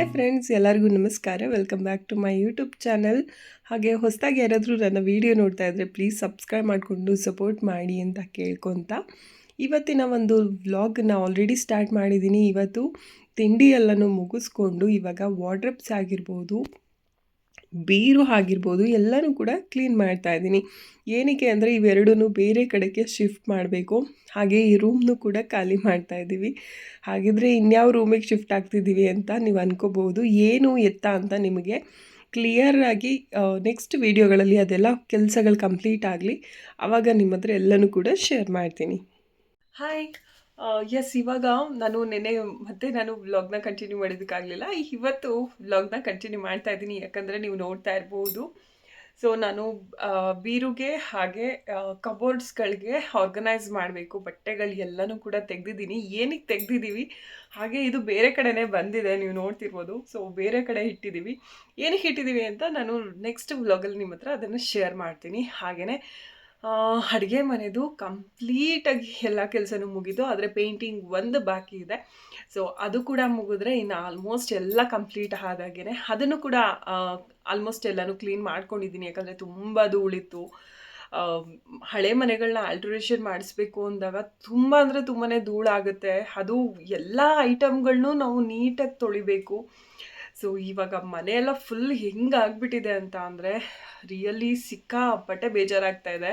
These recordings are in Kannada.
ಹಾಯ್ ಫ್ರೆಂಡ್ಸ್ ಎಲ್ಲರಿಗೂ ನಮಸ್ಕಾರ. Welcome back to my YouTube channel ಹಾಗೆ ಹೊಸದಾಗಿ ಯಾರಾದರೂ ನನ್ನ ವೀಡಿಯೋ ನೋಡ್ತಾ ಇದ್ದರೆ ಪ್ಲೀಸ್ ಸಬ್ಸ್ಕ್ರೈಬ್ ಮಾಡಿಕೊಂಡು ಸಪೋರ್ಟ್ ಮಾಡಿ ಅಂತ ಕೇಳ್ಕೊತ. ಇವತ್ತಿನ ಒಂದು ವ್ಲಾಗ್ನ ಆಲ್ರೆಡಿ ಸ್ಟಾರ್ಟ್ ಮಾಡಿದ್ದೀನಿ. ಇವತ್ತು ತಿಂಡಿ ಎಲ್ಲನೂ ಮುಗಿಸ್ಕೊಂಡು ಇವಾಗ ವಾಡ್ರಪ್ಸ್ ಆಗಿರ್ಬೋದು. ಬೀರು ಆಗಿರ್ಬೋದು, ಎಲ್ಲನೂ ಕೂಡ ಕ್ಲೀನ್ ಮಾಡ್ತಾ ಇದ್ದೀನಿ. ಏನಕ್ಕೆ ಅಂದರೆ ಇವೆರಡೂ ಬೇರೆ ಕಡೆಗೆ ಶಿಫ್ಟ್ ಮಾಡಬೇಕು. ಹಾಗೆ ಈ ರೂಮ್ನು ಕೂಡ ಖಾಲಿ ಮಾಡ್ತಾ ಇದ್ದೀವಿ. ಹಾಗಿದ್ರೆ ಇನ್ಯಾವ ರೂಮಿಗೆ ಶಿಫ್ಟ್ ಆಗ್ತಿದ್ದೀವಿ ಅಂತ ನೀವು ಅನ್ಕೋಬಹುದು. ಏನು ಎತ್ತ ಅಂತ ನಿಮಗೆ ಕ್ಲಿಯರಾಗಿ ನೆಕ್ಸ್ಟ್ ವೀಡಿಯೋಗಳಲ್ಲಿ ಅದೆಲ್ಲ ಕೆಲಸಗಳು ಕಂಪ್ಲೀಟ್ ಆಗಲಿ ಆವಾಗ ನಿಮ್ಮ ಹತ್ರ ಎಲ್ಲನೂ ಕೂಡ ಶೇರ್ ಮಾಡ್ತೀನಿ. ಹಾಯ್ ಎಸ್ ಇವಾಗ ನಾನು ನೆನ್ನೆ ಮತ್ತೆ ನಾನು ವ್ಲಾಗ್ನ ಕಂಟಿನ್ಯೂ ಮಾಡೋದಕ್ಕಾಗಲಿಲ್ಲ ಇವತ್ತು ವ್ಲಾಗ್ನ ಕಂಟಿನ್ಯೂ ಮಾಡ್ತಾ ಇದ್ದೀನಿ. ಯಾಕಂದರೆ ನೀವು ನೋಡ್ತಾ ಇರ್ಬೋದು. ಸೊ ನಾನು ಬೀರುಗೆ ಹಾಗೆ ಕಬೋರ್ಡ್ಸ್ಗಳಿಗೆ ಆರ್ಗನೈಸ್ ಮಾಡಬೇಕು. ಬಟ್ಟೆಗಳು ಎಲ್ಲನೂ ಕೂಡ ತೆಗೆದಿದ್ದೀನಿ. ಏನಕ್ಕೆ ತೆಗೆದಿದ್ದೀವಿ? ಹಾಗೆ ಇದು ಬೇರೆ ಕಡೆನೇ ಬಂದಿದೆ. ನೀವು ನೋಡ್ತಿರ್ಬೋದು. ಸೊ ಬೇರೆ ಕಡೆ ಇಟ್ಟಿದ್ದೀವಿ. ಏನಕ್ಕೆ ಇಟ್ಟಿದ್ದೀವಿ ಅಂತ ನಾನು ನೆಕ್ಸ್ಟ್ ವ್ಲಾಗಲ್ಲಿ ನಿಮ್ಮ ಹತ್ರ ಅದನ್ನು ಶೇರ್ ಮಾಡ್ತೀನಿ. ಹಾಗೆಯೇ ಅಡುಗೆ ಮನೆದು ಕಂಪ್ಲೀಟಾಗಿ ಎಲ್ಲ ಕೆಲಸನೂ ಮುಗಿದು ಆದರೆ ಪೇಂಟಿಂಗ್ ಒಂದು ಬಾಕಿ ಇದೆ. ಸೊ ಅದು ಕೂಡ ಮುಗಿದ್ರೆ ಇನ್ನು ಆಲ್ಮೋಸ್ಟ್ ಎಲ್ಲ ಕಂಪ್ಲೀಟ್ ಆದಾಗೇ ಅದನ್ನು ಕೂಡ ಆಲ್ಮೋಸ್ಟ್ ಎಲ್ಲನೂ ಕ್ಲೀನ್ ಮಾಡ್ಕೊಂಡಿದ್ದೀನಿ. ಯಾಕಂದರೆ ತುಂಬ ಧೂಳಿತ್ತು. ಹಳೆ ಮನೆಗಳನ್ನ ಆಲ್ಟ್ರೇಷನ್ ಮಾಡಿಸ್ಬೇಕು ಅಂದಾಗ ತುಂಬ ಅಂದರೆ ತುಂಬಾ ಧೂಳಾಗುತ್ತೆ. ಅದು ಎಲ್ಲ ಐಟಮ್ಗಳನ್ನೂ ನಾವು ನೀಟಾಗಿ ತೊಳಿಬೇಕು. ಸೊ ಇವಾಗ ಮನೆಯೆಲ್ಲ ಫುಲ್ ಹೆಂಗಾಗ್ಬಿಟ್ಟಿದೆ ಅಂತ ಅಂದರೆ ರಿಯಲಿ ಸಿಕ್ಕಾಪಟ್ಟೆ ಬೇಜಾರಾಗ್ತಾ ಇದೆ.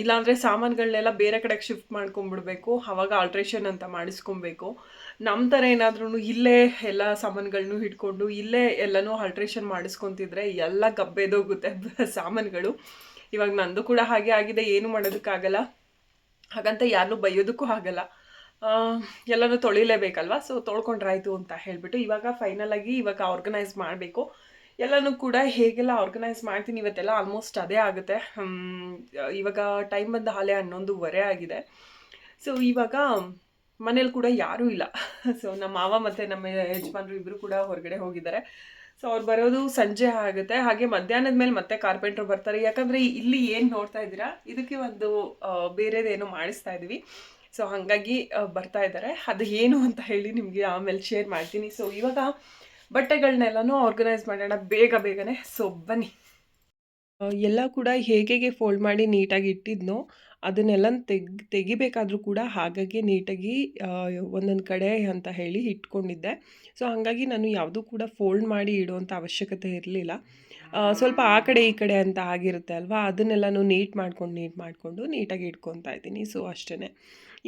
ಇಲ್ಲಾಂದರೆ ಸಾಮಾನುಗಳನ್ನೆಲ್ಲ ಬೇರೆ ಕಡೆಗೆ ಶಿಫ್ಟ್ ಮಾಡ್ಕೊಂಬಿಡ್ಬೇಕು ಆವಾಗ ಆಲ್ಟ್ರೇಷನ್ ಅಂತ ಮಾಡಿಸ್ಕೊಬೇಕು. ನಮ್ಮ ಥರ ಏನಾದ್ರೂ ಇಲ್ಲೇ ಎಲ್ಲ ಸಾಮಾನುಗಳನ್ನೂ ಹಿಡ್ಕೊಂಡು ಇಲ್ಲೇ ಎಲ್ಲನೂ ಆಲ್ಟ್ರೇಷನ್ ಮಾಡಿಸ್ಕೊತಿದ್ರೆ ಎಲ್ಲ ಗಬ್ಬೆದೋಗುತ್ತೆ ಸಾಮಾನುಗಳು. ಇವಾಗ ನಂದು ಕೂಡ ಹಾಗೆ ಆಗಿದೆ, ಏನು ಮಾಡೋದಕ್ಕಾಗಲ್ಲ. ಹಾಗಂತ ಯಾರನ್ನೂ ಬೈಯೋದಕ್ಕೂ ಆಗಲ್ಲ. ಎಲ್ಲನೂ ತೊಳಿಲೇಬೇಕಲ್ವಾ? ಸೊ ತೊಳ್ಕೊಂಡ್ರಾಯ್ತು ಅಂತ ಹೇಳಿಬಿಟ್ಟು ಇವಾಗ ಫೈನಲ್ ಆಗಿ ಇವಾಗ ಆರ್ಗನೈಸ್ ಮಾಡಬೇಕು. ಎಲ್ಲನೂ ಕೂಡ ಹೇಗೆಲ್ಲ ಆರ್ಗನೈಸ್ ಮಾಡ್ತೀನಿ ಇವತ್ತೆಲ್ಲ ಆಲ್ಮೋಸ್ಟ್ ಅದೇ ಆಗುತ್ತೆ. ಇವಾಗ ಟೈಮ್ ಬಂದ ಹಾಲೆ ಹನ್ನೊಂದುವರೆ ಆಗಿದೆ. ಸೊ ಇವಾಗ ಮನೇಲಿ ಕೂಡ ಯಾರೂ ಇಲ್ಲ. ಸೊ ನಮ್ಮ ಮಾವ ಮತ್ತು ನಮ್ಮ ಯಜಮಾನ್ರು ಇಬ್ಬರು ಕೂಡ ಹೊರಗಡೆ ಹೋಗಿದ್ದಾರೆ. ಸೊ ಅವ್ರು ಬರೋದು ಸಂಜೆ ಆಗುತ್ತೆ. ಹಾಗೆ ಮಧ್ಯಾಹ್ನದ ಮೇಲೆ ಮತ್ತೆ ಕಾರ್ಪೆಂಟ್ರು ಬರ್ತಾರೆ. ಯಾಕಂದರೆ ಇಲ್ಲಿ ಏನು ನೋಡ್ತಾ ಇದ್ದೀರಾ? ಇದಕ್ಕೆ ಒಂದು ಬೇರೆದೇನು ಮಾಡಿಸ್ತಾ ಇದ್ದೀವಿ ಸೊ ಹಾಗಾಗಿ ಬರ್ತಾ ಇದ್ದಾರೆ ಅದು ಏನು ಅಂತ ಹೇಳಿ ನಿಮಗೆ ಆಮೇಲೆ ಶೇರ್ ಮಾಡ್ತೀನಿ. ಸೊ ಇವಾಗ ಬಟ್ಟೆಗಳನ್ನೆಲ್ಲನೂ ಆರ್ಗನೈಸ್ ಮಾಡೋಣ. ಬೇಗ ಬೇಗನೆ. ಸೊ ಬನ್ನಿ. ಎಲ್ಲ ಕೂಡ ಹೇಗೆ ಫೋಲ್ಡ್ ಮಾಡಿ ನೀಟಾಗಿ ಇಟ್ಟಿದ್ನೋ ಅದನ್ನೆಲ್ಲ ತೆಗ್, ತೆಗಿಬೇಕಾದ್ರೂ ಕೂಡ ಹಾಗಾಗಿ ನೀಟಾಗಿ ಒಂದೊಂದು ಕಡೆ ಅಂತ ಹೇಳಿ ಇಟ್ಕೊಂಡಿದ್ದೆ. ಸೊ ಹಾಗಾಗಿ ನಾನು ಯಾವುದೂ ಕೂಡ ಫೋಲ್ಡ್ ಮಾಡಿ ಇಡುವಂಥ ಅವಶ್ಯಕತೆ ಇರಲಿಲ್ಲ. ಸ್ವಲ್ಪ ಆ ಕಡೆ ಈ ಕಡೆ ಅಂತ ಆಗಿರುತ್ತೆ ಅಲ್ವಾ? ಅದನ್ನೆಲ್ಲನೂ ನೀಟ್ ಮಾಡ್ಕೊಂಡು, ನೀಟ್ ಮಾಡಿಕೊಂಡು ನೀಟಾಗಿ ಇಟ್ಕೊತಾ ಇದ್ದೀನಿ. ಸೊ ಅಷ್ಟೇ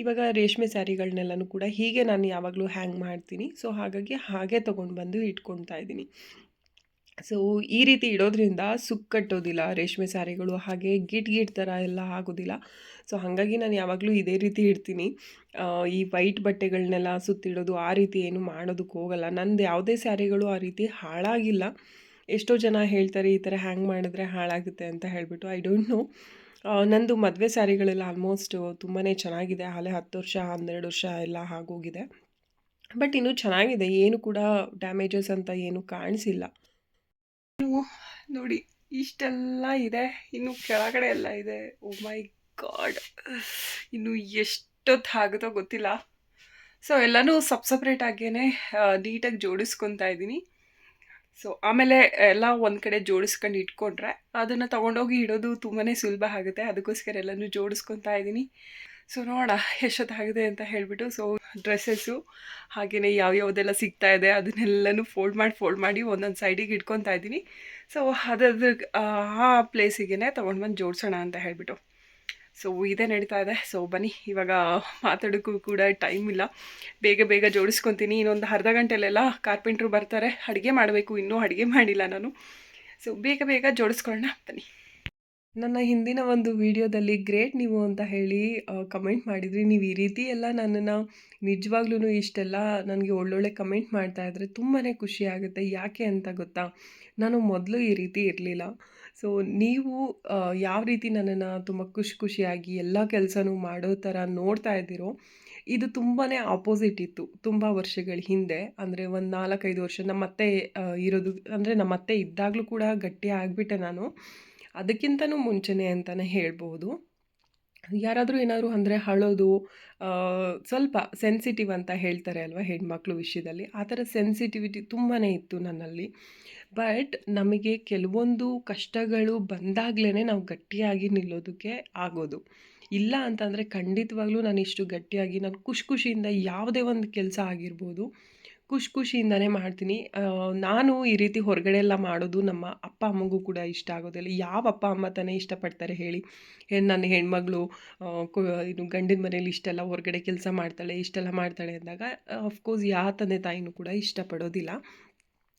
ಇವಾಗ ರೇಷ್ಮೆ ಸ್ಯಾರಿಗಳನ್ನೆಲ್ಲನೂ ಕೂಡ ಹೀಗೆ ನಾನು ಯಾವಾಗಲೂ ಹ್ಯಾಂಗ್ ಮಾಡ್ತೀನಿ. ಸೊ ಹಾಗಾಗಿ ಹಾಗೆ ತೊಗೊಂಡು ಬಂದು ಇಟ್ಕೊತಾ ಇದ್ದೀನಿ. ಸೊ ಈ ರೀತಿ ಇಡೋದ್ರಿಂದ ಸುಕ್ ಕಟ್ಟೋದಿಲ್ಲ. ರೇಷ್ಮೆ ಸ್ಯಾರಿಗಳು ಹಾಗೆ ಗಿಟ್ ಗಿಟ್ ಥರ ಎಲ್ಲ ಆಗೋದಿಲ್ಲ. ಸೊ ಹಾಗಾಗಿ ನಾನು ಯಾವಾಗಲೂ ಇದೇ ರೀತಿ ಇಡ್ತೀನಿ. ಈ ವೈಟ್ ಬಟ್ಟೆಗಳನ್ನೆಲ್ಲ ಸುತ್ತಿಡೋದು ಆ ರೀತಿ ಏನು ಮಾಡೋದಕ್ಕೆ ಹೋಗಲ್ಲ. ನಂದು ಯಾವುದೇ ಸ್ಯಾರಿಗಳು ಆ ರೀತಿ ಹಾಳಾಗಿಲ್ಲ. ಎಷ್ಟೋ ಜನ ಹೇಳ್ತಾರೆ, ಈ ಥರ ಹ್ಯಾಂಗ್ ಮಾಡಿದ್ರೆ ಹಾಳಾಗುತ್ತೆ ಅಂತ ಹೇಳಿಬಿಟ್ಟು ಐ ಡೋಂಟ್ ನೋ ನಂದು ಮದುವೆ ಸ್ಯಾರಿಗಳೆಲ್ಲ ಆಲ್ಮೋಸ್ಟ್ ತುಂಬಾ ಚೆನ್ನಾಗಿದೆ. ಹಾಲೆ ಹತ್ತು ವರ್ಷ, ಹನ್ನೆರಡು ವರ್ಷ ಎಲ್ಲ ಆಗೋಗಿದೆ. ಬಟ್ ಇನ್ನೂ ಚೆನ್ನಾಗಿದೆ. ಏನು ಕೂಡ ಡ್ಯಾಮೇಜಸ್ ಅಂತ ಏನು ಕಾಣಿಸಿಲ್ಲ. ನೋಡಿ, ಇಷ್ಟೆಲ್ಲ ಇದೆ. ಇನ್ನು ಕೆಳಗಡೆ ಎಲ್ಲ ಇದೆ. ಓ ಮೈ ಗಾಡ್ ಇನ್ನು ಎಷ್ಟೊತ್ತು ಆಗುತ್ತೋ ಗೊತ್ತಿಲ್ಲ. ಸೊ ಎಲ್ಲನೂ ಸಪ್ ಸಪ್ರೇಟ್ ಆಗೇ ನೀಟಾಗಿ ಜೋಡಿಸ್ಕೊತಾ ಇದ್ದೀನಿ. ಸೊ ಆಮೇಲೆ ಎಲ್ಲ ಒಂದು ಕಡೆ ಜೋಡಿಸ್ಕೊಂಡು ಇಟ್ಕೊಂಡ್ರೆ ಅದನ್ನು ತೊಗೊಂಡೋಗಿ ಇಡೋದು ತುಂಬಾ ಸುಲಭ ಆಗುತ್ತೆ. ಅದಕ್ಕೋಸ್ಕರ ಎಲ್ಲನೂ ಜೋಡಿಸ್ಕೊತಾ ಇದ್ದೀನಿ ಸೊ ನೋಡ ಎಷ್ಟೊತ್ತಾಗಿದೆ ಅಂತ ಹೇಳಿಬಿಟ್ಟು ಸೊ ಡ್ರೆಸ್ಸಸ್ಸು ಹಾಗೆಯೇ ಯಾವ್ಯಾವುದೆಲ್ಲ ಸಿಗ್ತಾ ಇದೆ ಅದನ್ನೆಲ್ಲನೂ ಫೋಲ್ಡ್ ಮಾಡಿ ಫೋಲ್ಡ್ ಮಾಡಿ ಒಂದೊಂದು ಸೈಡಿಗೆ ಇಟ್ಕೊತಾ ಇದ್ದೀನಿ ಸೊ ಅದ್ರ ಆ ಪ್ಲೇಸಿಗೆ ತೊಗೊಂಡು ಬಂದು ಜೋಡಿಸೋಣ ಅಂತ ಹೇಳಿಬಿಟ್ಟು. ಸೊ ಇದೇ ನಡೀತಾ ಇದೆ. ಸೊ ಬನ್ನಿ. ಇವಾಗ ಮಾತಾಡೋಕ್ಕೂ ಕೂಡ ಟೈಮ್ ಇಲ್ಲ. ಬೇಗ ಬೇಗ ಜೋಡಿಸ್ಕೊತೀನಿ. ಇನ್ನೊಂದು ಅರ್ಧ ಗಂಟೆಲೆಲ್ಲ ಕಾರ್ಪೆಂಟ್ರು ಬರ್ತಾರೆ. ಅಡುಗೆ ಮಾಡಬೇಕು. ಇನ್ನೂ ಅಡುಗೆ ಮಾಡಿಲ್ಲ ನಾನು. ಸೊ ಬೇಗ ಬೇಗ ಜೋಡಿಸ್ಕೊಳ್ಳೋಣ. ಬನ್ನಿ. ನನ್ನ ಹಿಂದಿನ ಒಂದು ವಿಡಿಯೋದಲ್ಲಿ ಗ್ರೇಟ್ ನೀವು ಅಂತ ಹೇಳಿ ಕಮೆಂಟ್ ಮಾಡಿದ್ರಿ. ನೀವು ಈ ರೀತಿ ಎಲ್ಲ ನನ್ನನ್ನು ನಿಜವಾಗ್ಲೂ ಇಷ್ಟೆಲ್ಲ ನನಗೆ ಒಳ್ಳೊಳ್ಳೆ ಕಮೆಂಟ್ ಮಾಡ್ತಾ ಇದ್ರೆ ತುಂಬಾ ಖುಷಿ ಆಗುತ್ತೆ. ಯಾಕೆ ಅಂತ ಗೊತ್ತಾ? ನಾನು ಮೊದಲು ಈ ರೀತಿ ಇರಲಿಲ್ಲ. ಸೊ ನೀವು ಯಾವ ರೀತಿ ನನ್ನನ್ನು ತುಂಬ ಖುಷಿ ಖುಷಿಯಾಗಿ ಎಲ್ಲ ಕೆಲಸನೂ ಮಾಡೋ ಥರ ನೋಡ್ತಾ ಇದ್ದೀರೋ, ಇದು ತುಂಬಾ ಆಪೋಸಿಟ್ ಇತ್ತು. ತುಂಬ ವರ್ಷಗಳ ಹಿಂದೆ, ಅಂದರೆ ಒಂದು ನಾಲ್ಕೈದು ವರ್ಷ ನಮ್ಮ ಅತ್ತೆ ಇರೋದು, ಅಂದರೆ ನಮ್ಮ ಅತ್ತೆ ಇದ್ದಾಗಲೂ ಕೂಡ ಗಟ್ಟಿ ಆಗಿಬಿಟ್ಟೆ ನಾನು. ಅದಕ್ಕಿಂತನೂ ಮುಂಚೆನೇ ಅಂತಲೇ ಹೇಳ್ಬೋದು. ಯಾರಾದರೂ ಏನಾದರೂ ಅಂದರೆ ಹಳೋದು ಸ್ವಲ್ಪ ಸೆನ್ಸಿಟಿವ್ ಅಂತ ಹೇಳ್ತಾರೆ ಅಲ್ವಾ ಹೆಣ್ಮಕ್ಳು ವಿಷಯದಲ್ಲಿ? ಆ ಥರ ಸೆನ್ಸಿಟಿವಿಟಿ ತುಂಬಾ ಇತ್ತು ನನ್ನಲ್ಲಿ. ಬಟ್ ನಮಗೆ ಕೆಲವೊಂದು ಕಷ್ಟಗಳು ಬಂದಾಗ್ಲೇ ನಾವು ಗಟ್ಟಿಯಾಗಿ ನಿಲ್ಲೋದಕ್ಕೆ ಆಗೋದು. ಇಲ್ಲ ಅಂತಂದರೆ ಖಂಡಿತವಾಗ್ಲೂ ನಾನು ಇಷ್ಟು ಗಟ್ಟಿಯಾಗಿ ನಾನು ಖುಷಿ ಖುಷಿಯಿಂದ ಯಾವುದೇ ಒಂದು ಕೆಲಸ ಆಗಿರ್ಬೋದು, ಖುಷಿ ಖುಷಿಯಿಂದನೇ ಮಾಡ್ತೀನಿ. ನಾನು ಈ ರೀತಿ ಹೊರಗಡೆ ಎಲ್ಲ ಮಾಡೋದು ನಮ್ಮ ಅಪ್ಪ ಅಮ್ಮಗೂ ಕೂಡ ಇಷ್ಟ ಆಗೋದಿಲ್ಲ. ಯಾವ ಅಪ್ಪ ಅಮ್ಮ ತಾನೇ ಇಷ್ಟಪಡ್ತಾರೆ ಹೇಳಿ. ನನ್ನ ಹೆಣ್ಮಗಳು ಇದು ಗಂಡಿನ ಮನೇಲಿ ಇಷ್ಟೆಲ್ಲ ಹೊರಗಡೆ ಕೆಲಸ ಮಾಡ್ತಾಳೆ, ಇಷ್ಟೆಲ್ಲ ಮಾಡ್ತಾಳೆ ಅಂದಾಗ ಅಫ್ಕೋರ್ಸ್ ಯಾವ ತಂದೆ ತಾಯಿನೂ ಕೂಡ ಇಷ್ಟಪಡೋದಿಲ್ಲ.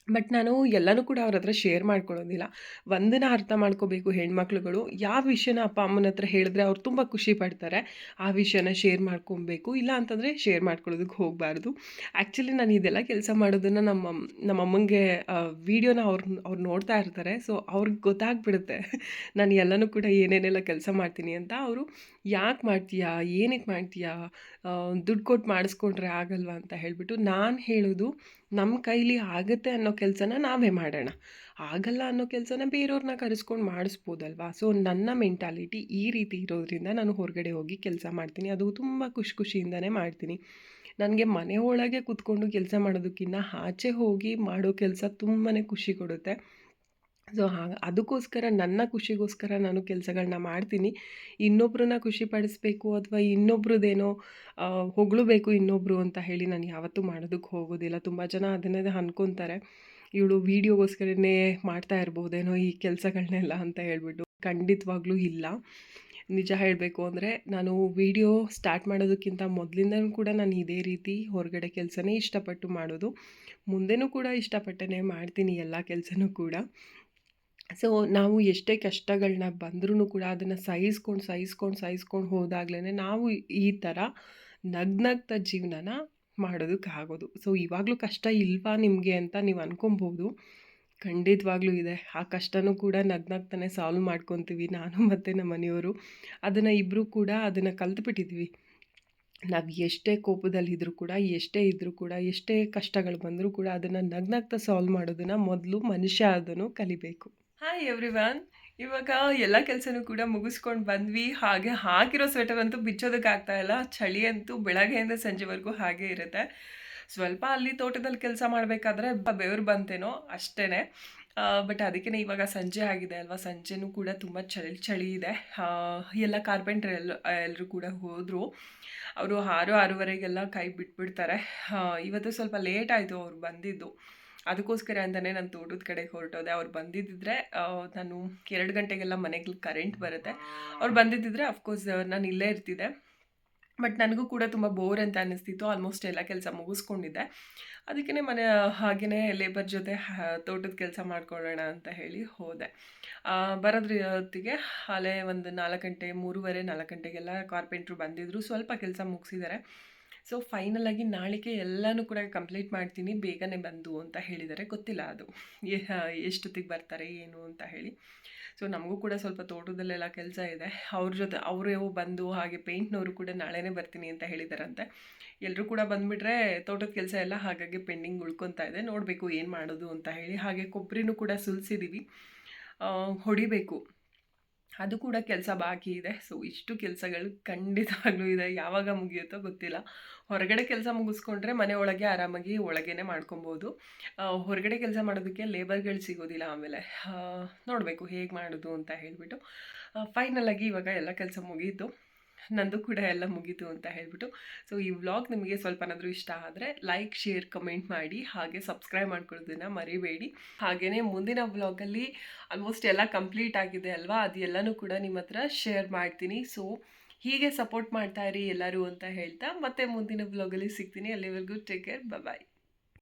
ಬಟ್ ನಾನು ಎಲ್ಲನೂ ಕೂಡ ಅವ್ರ ಹತ್ರ ಶೇರ್ ಮಾಡ್ಕೊಳ್ಳೋದಿಲ್ಲ ಒಂದನ್ನ ಅರ್ಥ ಮಾಡ್ಕೋಬೇಕು ಹೆಣ್ಮಕ್ಳುಗಳು. ಯಾವ ವಿಷಯನ ಅಪ್ಪ ಅಮ್ಮನ ಹತ್ರ ಹೇಳಿದ್ರೆ ಅವ್ರು ತುಂಬ ಖುಷಿ ಪಡ್ತಾರೆ. ಆ ವಿಷಯನ ಶೇರ್ ಮಾಡ್ಕೊಬೇಕು. ಇಲ್ಲ ಅಂತಂದರೆ ಶೇರ್ ಮಾಡ್ಕೊಳ್ಳೋದಕ್ಕೆ ಹೋಗಬಾರ್ದು. ಆ್ಯಕ್ಚುಲಿ ನಾನು ಇದೆಲ್ಲ ಕೆಲಸ ಮಾಡೋದನ್ನು ನಮ್ಮ ನಮ್ಮ ಅಮ್ಮಂಗೆ ವೀಡಿಯೋನ ಅವ್ರು ಅವ್ರು ನೋಡ್ತಾ ಇರ್ತಾರೆ. ಸೊ ಅವ್ರಿಗೆ ಗೊತ್ತಾಗ್ಬಿಡುತ್ತೆ. ನಾನು ಎಲ್ಲನೂ ಕೂಡ ಏನೇನೆಲ್ಲ ಕೆಲಸ ಮಾಡ್ತೀನಿ ಅಂತ. ಅವರು ಯಾಕೆ ಮಾಡ್ತೀಯಾ? ಏನಕ್ಕೆ ಮಾಡ್ತೀಯಾ? ದುಡ್ಡು ಕೊಟ್ಟು ಮಾಡಿಸ್ಕೊಂಡ್ರೆ ಆಗಲ್ವಾ ಅಂತ ಹೇಳಿಬಿಟ್ಟು ನಾನು ಹೇಳೋದು ನಮ್ಮ ಕೈಲಿ ಆಗುತ್ತೆ ಅನ್ನೋ ಕೆಲಸನ ನಾವೇ ಮಾಡೋಣ. ಆಗಲ್ಲ ಅನ್ನೋ ಕೆಲಸನ ಬೇರೆಯವ್ರನ್ನ ಕರೆಸ್ಕೊಂಡು ಮಾಡಿಸ್ಬೋದಲ್ವಾ? ಸೊ, ನನ್ನ ಮೆಂಟಾಲಿಟಿ ಈ ರೀತಿ ಇರೋದ್ರಿಂದ ನಾನು ಹೊರಗಡೆ ಹೋಗಿ ಕೆಲಸ ಮಾಡ್ತೀನಿ. ಅದು ತುಂಬ ಖುಷಿ ಖುಷಿಯಿಂದನೇ ಮಾಡ್ತೀನಿ. ನನಗೆ ಮನೆ ಒಳಗೆ ಕೂತ್ಕೊಂಡು ಕೆಲಸ ಮಾಡೋದಕ್ಕಿಂತ ಆಚೆ ಹೋಗಿ ಮಾಡೋ ಕೆಲಸ ತುಂಬಾ ಖುಷಿ ಕೊಡುತ್ತೆ. ಸೊ, ಹಾಗೆ, ಅದಕ್ಕೋಸ್ಕರ ನನ್ನ ಖುಷಿಗೋಸ್ಕರ ನಾನು ಕೆಲಸಗಳನ್ನ ಮಾಡ್ತೀನಿ. ಇನ್ನೊಬ್ರನ್ನ ಖುಷಿ ಪಡಿಸ್ಬೇಕು ಅಥವಾ ಇನ್ನೊಬ್ರದ್ದೇನೋ ಹೊಗಳಬೇಕು ಇನ್ನೊಬ್ಬರು ಅಂತ ಹೇಳಿ ನಾನು ಯಾವತ್ತೂ ಮಾಡೋದಕ್ಕೆ ಹೋಗೋದಿಲ್ಲ. ತುಂಬ ಜನ ಅದನ್ನೇ ಅನ್ಕೊತಾರೆ. ಇವಳು ವೀಡಿಯೋಗೋಸ್ಕರನೇ ಮಾಡ್ತಾ ಇರ್ಬೋದೇನೋ ಈ ಕೆಲಸಗಳನ್ನೆಲ್ಲ ಅಂತ ಹೇಳಿಬಿಟ್ಟು. ಖಂಡಿತವಾಗ್ಲೂ ಇಲ್ಲ. ನಿಜ ಹೇಳಬೇಕು ಅಂದರೆ, ನಾನು ವಿಡಿಯೋ ಸ್ಟಾರ್ಟ್ ಮಾಡೋದಕ್ಕಿಂತ ಮೊದಲಿಂದನೂ ಕೂಡ ನಾನು ಇದೇ ರೀತಿ ಹೊರಗಡೆ ಕೆಲಸನೇ ಇಷ್ಟಪಟ್ಟು ಮಾಡೋದು. ಮುಂದೆನೂ ಕೂಡ ಇಷ್ಟಪಟ್ಟೇ ಮಾಡ್ತೀನಿ ಎಲ್ಲ ಕೆಲಸನೂ ಕೂಡ. ಸೊ, ನಾವು ಎಷ್ಟೇ ಕಷ್ಟಗಳನ್ನ ಬಂದ್ರೂ ಕೂಡ ಅದನ್ನು ಸಹಿಸ್ಕೊಂಡು ಸಹಿಸ್ಕೊಂಡು ಸಹಿಸ್ಕೊಂಡು ಹೋದಾಗ್ಲೇ ನಾವು ಈ ಥರ ನಗ್ನಗ್ತ ಜೀವನನ ಮಾಡೋದಕ್ಕಾಗೋದು ಸೊ, ಇವಾಗಲೂ ಕಷ್ಟ ಇಲ್ವಾ ನಿಮಗೆ ಅಂತ ನೀವು ಅಂದ್ಕೊಬೋದು ಖಂಡಿತವಾಗ್ಲೂ ಇದೆ. ಆ ಕಷ್ಟನೂ ಕೂಡ ನಗ್ನಗ್ತಾನೆ ಸಾಲ್ವ್ ಮಾಡ್ಕೊತೀವಿ. ನಾನು ಮತ್ತು ನಮ್ಮ ಮನೆಯವರು. ಅದನ್ನು ಇಬ್ಬರೂ ಕೂಡ ಅದನ್ನು ಕಲ್ತ್ಬಿಟ್ಟಿದ್ವಿ. ನಾವು ಎಷ್ಟೇ ಕೋಪದಲ್ಲಿದ್ದರೂ ಕೂಡ, ಎಷ್ಟೇ ಇದ್ದರೂ ಕೂಡ, ಎಷ್ಟೇ ಕಷ್ಟಗಳು ಬಂದರೂ ಕೂಡ ಅದನ್ನು ನಗ್ನಗ್ತಾ ಸಾಲ್ವ್ ಮಾಡೋದನ್ನು ಮೊದಲು ಮನುಷ್ಯ ಅದನ್ನು ಕಲಿಬೇಕು. ಹಾಯ್ ಎವ್ರಿವನ್ ಇವಾಗ ಎಲ್ಲ ಕೆಲಸನೂ ಕೂಡ ಮುಗಿಸ್ಕೊಂಡು ಬಂದ್ವಿ. ಹಾಗೆ ಹಾಕಿರೋ ಸ್ವೆಟರ್ ಅಂತೂ ಬಿಚ್ಚೋದಕ್ಕಾಗ್ತಾ ಇಲ್ಲ. ಚಳಿ ಅಂತೂ ಬೆಳಗ್ಗೆಯಿಂದ ಸಂಜೆವರೆಗೂ ಹಾಗೆ ಇರುತ್ತೆ. ಸ್ವಲ್ಪ ಅಲ್ಲಿ ತೋಟದಲ್ಲಿ ಕೆಲಸ ಮಾಡಬೇಕಾದ್ರೆ ಬೆವರು ಬಂತೇನೋ ಅಷ್ಟೇ ಬಟ್ ಅದಕ್ಕೇ ಇವಾಗ ಸಂಜೆ ಆಗಿದೆ ಅಲ್ವಾ? ಸಂಜೆನೂ ಕೂಡ ತುಂಬ ಚಳಿ ಚಳಿ ಇದೆ. ಎಲ್ಲ ಕಾರ್ಪೆಂಟ್ರ್ ಎಲ್ಲ ಎಲ್ಲರೂ ಕೂಡ ಹೋದರು. ಅವರು ಆರು ಆರೂವರೆಗೆಲ್ಲ ಕೈ ಬಿಟ್ಬಿಡ್ತಾರೆ. ಇವತ್ತು ಸ್ವಲ್ಪ ಲೇಟ್ ಆಯಿತು ಅವ್ರು ಬಂದಿದ್ದು. ಅದಕ್ಕೋಸ್ಕರ ಅಂತಲೇ ನಾನು ತೋಟದ ಕಡೆಗೆ ಹೊರಟೋದೆ. ಅವ್ರು ಬಂದಿದ್ದಿದ್ರೆ ನಾನು ಎರಡು ಗಂಟೆಗೆಲ್ಲ ಮನೆಗೆ ಕರೆಂಟ್ ಬರುತ್ತೆ. ಅವ್ರು ಬಂದಿದ್ದಿದ್ರೆ ಅಫ್ಕೋರ್ಸ್ ನಾನು ಇಲ್ಲೇ ಇರ್ತಿದ್ದೆ. ಬಟ್ ನನಗೂ ಕೂಡ ತುಂಬ ಬೋರ್ ಅಂತ ಅನ್ನಿಸ್ತಿತ್ತು ಆಲ್ಮೋಸ್ಟ್ ಎಲ್ಲ ಕೆಲಸ ಮುಗಿಸ್ಕೊಂಡಿದ್ದೆ. ಅದಕ್ಕೇ ಮನೆ ಹಾಗೆಯೇ ಲೇಬರ್ ಜೊತೆ ತೋಟದ ಕೆಲಸ ಮಾಡ್ಕೊಳ್ಳೋಣ ಅಂತ ಹೇಳಿ ಹೋದೆ. ಬರೋದ್ರ ಹೊತ್ತಿಗೆ ಅಲ್ಲೇ ಒಂದು ನಾಲ್ಕು ಗಂಟೆ, ಮೂರುವರೆ ನಾಲ್ಕು ಗಂಟೆಗೆಲ್ಲ ಕಾರ್ಪೆಂಟ್ರು ಬಂದಿದ್ದರು ಸ್ವಲ್ಪ ಕೆಲಸ ಮುಗಿಸಿದ್ದಾರೆ ಸೊ ಫೈನಲ್ ಆಗಿ ನಾಳೆಗೆ ಎಲ್ಲನೂ ಕೂಡ ಕಂಪ್ಲೀಟ್ ಮಾಡ್ತೀನಿ, ಬೇಗನೆ ಬಂದು ಅಂತ ಹೇಳಿದ್ದಾರೆ ಗೊತ್ತಿಲ್ಲ ಅದು. ಎಷ್ಟೊತ್ತಿಗೆ ಬರ್ತಾರೆ, ಏನು ಅಂತ ಹೇಳಿ. ಸೊ ನಮಗೂ ಕೂಡ ಸ್ವಲ್ಪ ತೋಟದಲ್ಲೆಲ್ಲ ಕೆಲಸ ಇದೆ. ಅವ್ರ ಜೊತೆ, ಅವರು ಬಂದು ಹಾಗೆ ಪೇಂಟ್ನವರು ಕೂಡ ನಾಳೆನೇ ಬರ್ತೀನಿ ಅಂತ ಹೇಳಿದಾರಂತೆ. ಎಲ್ಲರೂ ಕೂಡ ಬಂದುಬಿಟ್ರೆ ತೋಟದ ಕೆಲಸ ಎಲ್ಲ ಹಾಗಾಗಿ ಪೆಂಡಿಂಗ್ ಉಳ್ಕೊತಾ ಇದೆ. ನೋಡಬೇಕು ಏನು ಮಾಡೋದು ಅಂತ ಹೇಳಿ. ಹಾಗೆ ಕೊಬ್ಬರಿನೂ ಕೂಡ ಸುಲಿಸಿದ್ದೀವಿ ಹೊಡಿಬೇಕು. ಅದು ಕೂಡ ಕೆಲಸ ಬಾಕಿ ಇದೆ. ಸೊ ಇಷ್ಟು ಕೆಲಸಗಳು ಖಂಡಿತವಾಗ್ಲೂ ಇದೆ. ಯಾವಾಗ ಮುಗಿಯುತ್ತೋ ಗೊತ್ತಿಲ್ಲ. ಹೊರಗಡೆ ಕೆಲಸ ಮುಗಿಸ್ಕೊಂಡ್ರೆ ಮನೆ ಒಳಗೆ ಆರಾಮಾಗಿ ಒಳಗೇನೆ ಮಾಡ್ಕೊಬೋದು. ಹೊರಗಡೆ ಕೆಲಸ ಮಾಡೋದಕ್ಕೆ ಲೇಬರ್ಗಳು ಸಿಗೋದಿಲ್ಲ ಆಮೇಲೆ. ನೋಡಬೇಕು ಹೇಗೆ ಮಾಡೋದು ಅಂತ ಹೇಳಿಬಿಟ್ಟು. ಫೈನಲಾಗಿ ಇವಾಗ ಎಲ್ಲ ಕೆಲಸ ಮುಗೀತು. ನಂದು ಕೂಡ ಎಲ್ಲ ಮುಗೀತು ಅಂತ ಹೇಳ್ಬಿಟ್ಟು. ಸೊ ಈ ವ್ಲಾಗ್ ನಿಮಗೆ ಸ್ವಲ್ಪನಾದರೂ ಇಷ್ಟ ಆದರೆ ಲೈಕ್ ಶೇರ್ ಕಮೆಂಟ್ ಮಾಡಿ. ಹಾಗೆ ಸಬ್ಸ್ಕ್ರೈಬ್ ಮಾಡ್ಕೊಳ್ಳೋದನ್ನು ಮರಿಬೇಡಿ. ಹಾಗೆಯೇ ಮುಂದಿನ ವ್ಲಾಗಲ್ಲಿ ಆಲ್ಮೋಸ್ಟ್ ಎಲ್ಲ ಕಂಪ್ಲೀಟ್ ಆಗಿದೆ ಅಲ್ವಾ? ಅದು ಎಲ್ಲನೂ ಕೂಡ ನಿಮ್ಮ ಹತ್ರ ಶೇರ್ ಮಾಡ್ತೀನಿ. ಸೊ ಹೀಗೆ ಸಪೋರ್ಟ್ ಮಾಡ್ತಾ ಇರಿ ಎಲ್ಲರೂ ಅಂತ ಹೇಳ್ತಾ ಮತ್ತೆ ಮುಂದಿನ ವ್ಲಾಗಲ್ಲಿ ಸಿಗ್ತೀನಿ. ಅಲ್ಲಿವರೆಗೂ ಟೇಕ್ ಕೇರ್ ಬಾಯ್